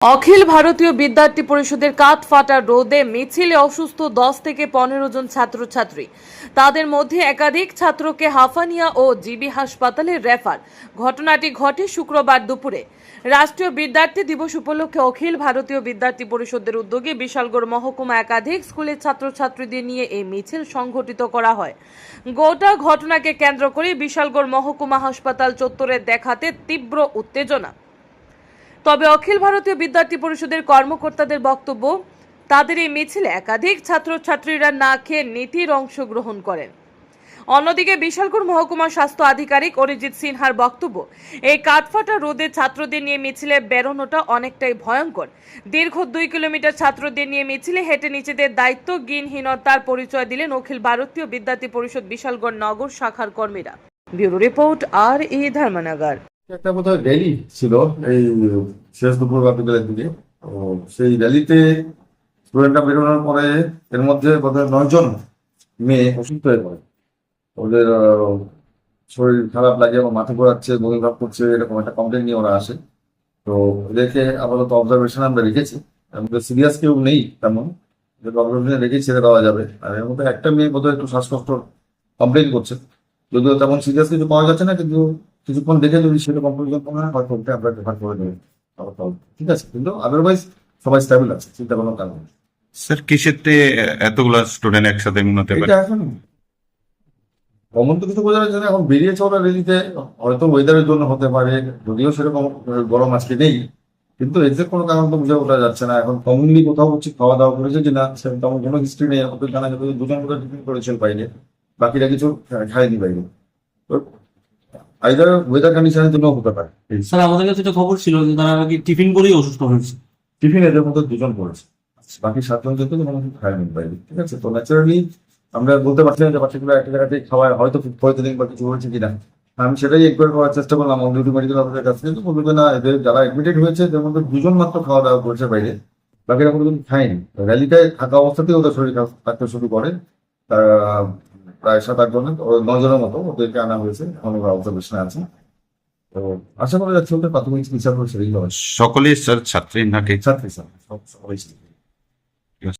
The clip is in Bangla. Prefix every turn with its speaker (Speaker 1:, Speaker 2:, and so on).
Speaker 1: অখিল ভারতীয় বিদ্যার্থী পরিষদের কাঠ ফাটা রোদে মিছিলে অসুস্থ দশ থেকে পনেরো জন ছাত্রছাত্রী। তাদের মধ্যে একাধিক ছাত্রকে হাফানিয়া ও জিবি হাসপাতালে রেফার। ঘটনাটি ঘটে শুক্রবার দুপুরে। রাষ্ট্রীয় বিদ্যার্থী দিবস উপলক্ষে অখিল ভারতীয় বিদ্যার্থী পরিষদের উদ্যোগে বিশালগড় মহকুমা একাধিক স্কুলের ছাত্রছাত্রীদের নিয়ে এই মিছিল সংঘটিত করা হয়। গোটা ঘটনাকে কেন্দ্র করে বিশালগড় মহকুমা হাসপাতাল চত্বরে দেখাতে তীব্র উত্তেজনা। তবে অখিল ভারতীয় বিদ্যার্থী পরিষদের কর্মকর্তাদের বক্তব্য, তাদের এই মিছিলে একাধিক ছাত্রছাত্রীরা না খেয়ে নীতির অংশগ্রহণ করেন। অন্যদিকে বিশালগড় মহকুমা স্বাস্থ্য আধিকারিক অরিজিৎ সিনহার বক্তব্য, এই কাঠফাটা রোদে ছাত্রদের নিয়ে মিছিলে বেরোনোটা অনেকটাই ভয়ঙ্কর। দীর্ঘ দুই কিলোমিটার ছাত্রদের নিয়ে মিছিলে হেঁটে নিজেদের গিনহীনতার পরিচয় দিলেন অখিল ভারতীয় বিদ্যার্থী পরিষদ বিশালগড় নগর শাখার কর্মীরা। ব্যুরো রিপোর্ট আর ই ধর্মনগর।
Speaker 2: একটা বোধহয় র্যালি ছিল, এই শেষ দুপুর বা বিকেলের দিকে। তো সেই র্যালিতে স্টুডেন্টরা বেরোনোর পরে এর মধ্যে বোধহয় নয়জন মেয়ে অসুস্থ হয়ে পড়ে। ওদের শরীর খারাপ লাগে এবং মাথা ঘোরাচ্ছে, বমি করছে, এরকম একটা কমপ্লেন নিয়ে ওরা আসে। তো ওদেরকে আপাতত অবজারভেশন আমরা রেখেছি। মধ্যে সিরিয়াস কেউ নেই তেমন। অবজারভেশনে রেখে ছেড়ে দেওয়া যাবে। আর এর মধ্যে একটা মেয়ে বোধহয় একটু শ্বাসকষ্ট কমপ্লেন করছে। যদিও তেমন সিরিয়াস কিছু পাওয়া যাচ্ছে না, কিন্তু কিছুক্ষণ দেখে যদি সেটা কম্পিউটার কমে না হয়তো ওটা আমরা রেফার করে দেবো। ঠিক আছে কিন্তু আদারওয়াইজ সবাই স্টেবল আছে চিন্তা কোনো কারণ।
Speaker 3: স্যার কিসেতে এতগুলা স্টুডেন্ট একসাথে হতে পারে?
Speaker 2: এটা এখন কমন তো কিছু বোঝা যাচ্ছে না এখন বেরিয়েছে ওরা রেলিতে হয়তো ওয়েদারের জন্য হতে পারে যদিও সেরকম গরম আজকে নেই কিন্তু এক্সাক্ট কোনো কারণ তো বুঝে ওঠা যাচ্ছে না। এখন কমনলি কোথাও হচ্ছে খাওয়া দাওয়া করেছে যে না সেরকম তেমন কোনো হিস্ট্রি নেই ওদের জানা যাবে দুজন করে টিফিন করেছেন বাইরে বাকিরা কিছু খায়নি বাইরে। আইদার ওয়েদার কন্ডিশনের জন্য হতে পারে।
Speaker 4: স্যার আমাদের কাছে একটা খবর ছিল যে তারা নাকি টিফিন করেই অসুস্থ হয়েছে।
Speaker 2: টিফিন এদের মধ্যে দুজন করেছে। বাকি সাতজন যেহেতু কোনো খায়নি বাইরে ঠিক আছে তো ন্যাচারালি আমরা বলতে পারছি না যে পার্টিকুলার একটা জায়গাতে খাওয়ার হয়তো ফুড পয়জনিং বা কিছু হয়েছে কিনা। আমি সেটাই একবার করার চেষ্টা করলাম অলরেডি মেডিকেল অফিসের কাছে কিন্তু বলল যে না এদের যারা এডমিটেড হয়েছে এদের মধ্যে দুজন মাত্র খাওয়া দাওয়া করেছে বাইরে। বাকিরা কোনো কিছু খায়নি। র্যালিতে থাকা অবস্থাতেই ওদের শরীর থাকতে শুরু করে। তারা প্রায় সাত আট জনের নজনের নয় জনের মতো ওদেরকে আনা হয়েছে এখন ওরা অবজারভেশনে আছে। তো আশা করা যাচ্ছে ওদের প্রাথমিক চিকিৎসা করে সেরেই
Speaker 3: সকলেই স্যার ছাত্রী নাকি
Speaker 2: ছাত্রী স্যার সব সবাই।